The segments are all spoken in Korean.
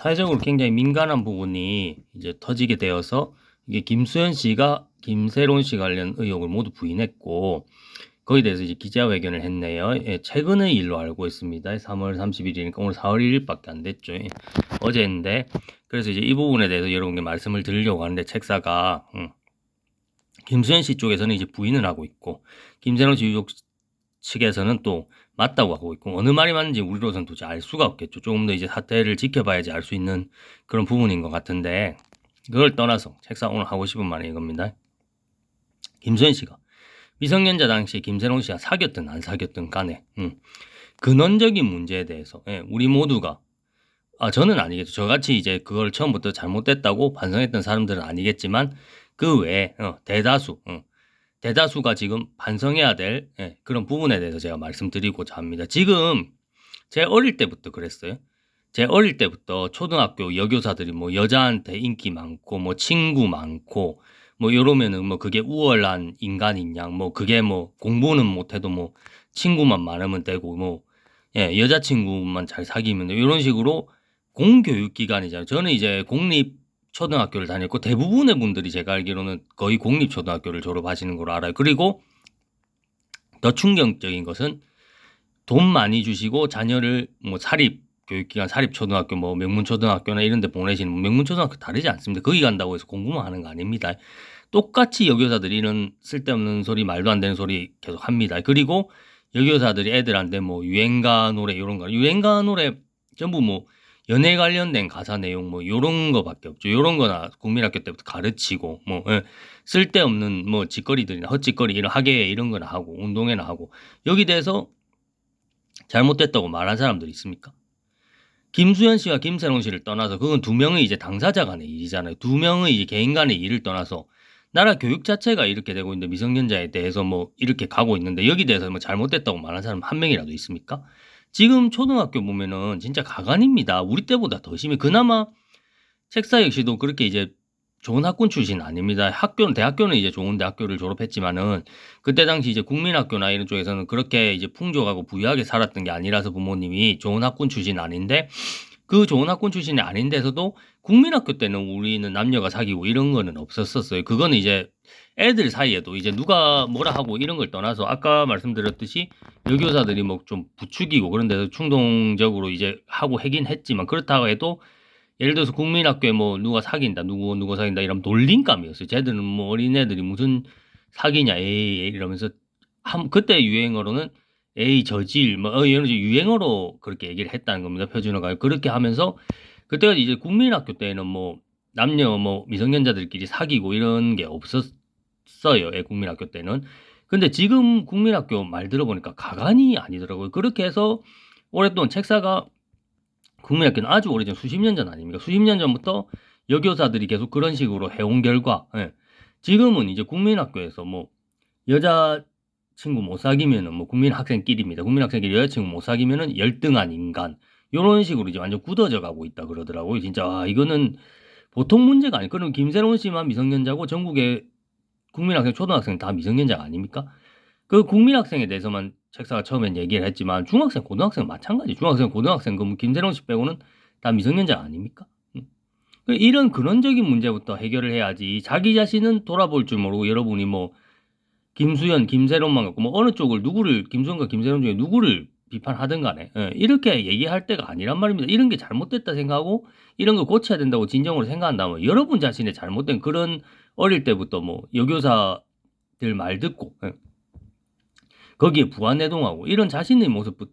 사회적으로 굉장히 민감한 부분이 이제 터지게 되어서 이게 김수현 씨가 김세론 씨 관련 의혹을 모두 부인했고 거기에 대해서 이제 기자회견을 했네요. 예, 최근의 일로 알고 있습니다. 3월 31일이니까 오늘 4월 1일밖에 안 됐죠. 예, 어제인데 그래서 이제 이 부분에 대해서 여러분께 말씀을 드리려고 하는데 책사가 음, 김수현 씨 쪽에서는 이제 부인을 하고 있고 김세론 씨 유족 측에서는 또 맞다고 하고 있고 어느 말이 맞는지 우리로서는 도저히 알 수가 없겠죠. 조금 더 이제 사태를 지켜봐야지 알 수 있는 그런 부분인 것 같은데 그걸 떠나서 책상 오늘 하고 싶은 말이 이겁니다. 김수현 씨가 미성년자 당시 김세롱 씨가 사귀었든 안 사귀었든 간에 음, 근원적인 문제에 대해서 예, 우리 모두가 아 저는 아니겠죠. 저같이 이제 그걸 처음부터 잘못됐다고 반성했던 사람들은 아니겠지만 그 외에 어, 대다수 어, 대다수가 지금 반성해야 될 예, 그런 부분에 대해서 제가 말씀드리고자 합니다. 지금 제 어릴 때부터 그랬어요. 제 어릴 때부터 초등학교 여교사들이 뭐 여자한테 인기 많고 뭐 친구 많고 뭐 이러면은 뭐 그게 우월한 인간인 양뭐 그게 뭐 공부는 못해도 뭐 친구만 많으면 되고 뭐 예, 여자친구만 잘 사귀면 돼. 이런 식으로 공교육 기관이잖아요. 저는 이제 공립 초등학교를 다녔고 대부분의 분들이 제가 알기로는 거의 공립 초등학교를 졸업하시는 걸로 알아요. 그리고 더 충격적인 것은 돈 많이 주시고 자녀를 뭐 사립 교육기관 사립 초등학교 뭐 명문 초등학교나 이런 데 보내시는 분, 명문 초등학교 다르지 않습니다. 거기 간다고 해서 공부만 하는 거 아닙니다. 똑같이 여교사들이 이런 쓸데없는 소리 말도 안 되는 소리 계속 합니다. 그리고 여교사들이 애들한테 뭐 유행가 노래 이런 거 유행가 노래 전부 뭐 연애 관련된 가사 내용 뭐 요런 거밖에 없죠. 요런 거나 국민학교 때부터 가르치고 뭐 예, 쓸데없는 뭐 짓거리들이나 헛짓거리 이런 학예회 이런 거나 하고 운동회나 하고 여기 대해서 잘못됐다고 말한 사람들이 있습니까? 김수현 씨와 김세롱 씨를 떠나서 그건 두 명의 이제 당사자 간의 일이잖아요. 두 명의 이제 개인 간의 일을 떠나서 나라 교육 자체가 이렇게 되고 있는데 미성년자에 대해서 뭐 이렇게 가고 있는데 여기 대해서 뭐 잘못됐다고 말한 사람 한 명이라도 있습니까? 지금 초등학교 보면은 진짜 가관입니다. 우리 때보다 더 심해. 그나마 책사 역시도 그렇게 이제 좋은 학군 출신 아닙니다. 학교는 대학교는 이제 좋은 대학교를 졸업했지만은 그때 당시 이제 국민학교나 이런 쪽에서는 그렇게 이제 풍족하고 부유하게 살았던 게 아니라서 부모님이 좋은 학군 출신 아닌데 그 좋은 학군 출신이 아닌 데서도 국민학교 때는 우리는 남녀가 사귀고 이런 거는 없었었어요. 그거는 이제 애들 사이에도 이제 누가 뭐라 하고 이런 걸 떠나서 아까 말씀드렸듯이 여교사들이 뭐 좀 부추기고 그런 데서 충동적으로 이제 하고 하긴 했지만 그렇다고 해도 예를 들어서 국민학교에 뭐 누가 사귄다, 누구 누구 사귄다 이러면 놀림감이었어요. 쟤들은 뭐 어린애들이 무슨 사귀냐, 에이 이러면서 한 그때 유행어로는 에이 저질 뭐 어, 이런 유행어로 그렇게 얘기를 했다는 겁니다. 표준어가 그렇게 하면서 그때가 이제 국민학교 때는 뭐 남녀 뭐 미성년자들끼리 사귀고 이런 게 없었어요. 예, 국민학교 때는. 근데 지금 국민학교 말 들어보니까 가관이 아니더라고요. 그렇게 해서 오랫동안 책사가 국민학교는 아주 오래전 수십 년 전 아닙니까? 수십 년 전부터 여교사들이 계속 그런 식으로 해온 결과 예. 지금은 이제 국민학교에서 뭐 여자 친구 못 사귀면은 뭐 국민 학생끼리입니다. 국민 학생끼리 여자친구 못 사귀면은 열등한 인간 이런 식으로 이제 완전 굳어져 가고 있다 그러더라고요. 진짜 아, 이거는 보통 문제가 아니. 그럼 김세론 씨만 미성년자고 전국의 국민학생 초등학생 다 미성년자가 아닙니까? 그 국민학생에 대해서만 책사가 처음엔 얘기를 했지만 중학생, 고등학생 마찬가지. 중학생, 고등학생 그럼 김세롱 씨 빼고는 다 미성년자 아닙니까? 응. 그 이런 근원적인 문제부터 해결을 해야지. 자기 자신은 돌아볼 줄 모르고 여러분이 뭐 김수현, 김세롱만 갖고 뭐 어느 쪽을 누구를 김수현과 김세롱 중에 누구를 비판하든 간에 예, 이렇게 얘기할 때가 아니란 말입니다. 이런 게 잘못됐다 생각하고 이런 걸 고쳐야 된다고 진정으로 생각한다면 여러분 자신의 잘못된 그런 어릴 때부터 뭐 여교사들 말 듣고 예. 거기에 부안해동하고 이런 자신의 모습부터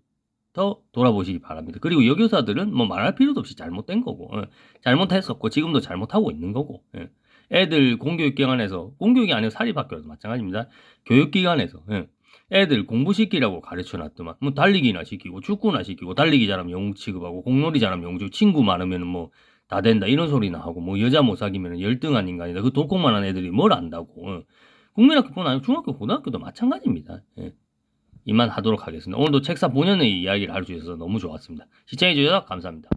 돌아보시기 바랍니다. 그리고 여교사들은 뭐 말할 필요도 없이 잘못된 거고 예. 잘못했었고 지금도 잘못하고 있는 거고 예. 애들 공교육기관에서 공교육이 아니고 사립학교도 마찬가지입니다. 교육기관에서 예. 애들 공부시키라고 가르쳐 놨더만 뭐 달리기나 시키고 축구나 시키고 달리기 잘하면 영웅 취급하고 공놀이 잘하면 영웅 취급 친구 많으면 뭐 다 된다 이런 소리나 하고 뭐 여자 못 사귀면 열등한 인간이다 그 독공만한 애들이 뭘 안다고 어. 국민학교뿐 아니고 중학교 고등학교도 마찬가지입니다 예. 이만 하도록 하겠습니다. 오늘도 책사 본연의 이야기를 있어서 너무 좋았습니다. 시청해주셔서 감사합니다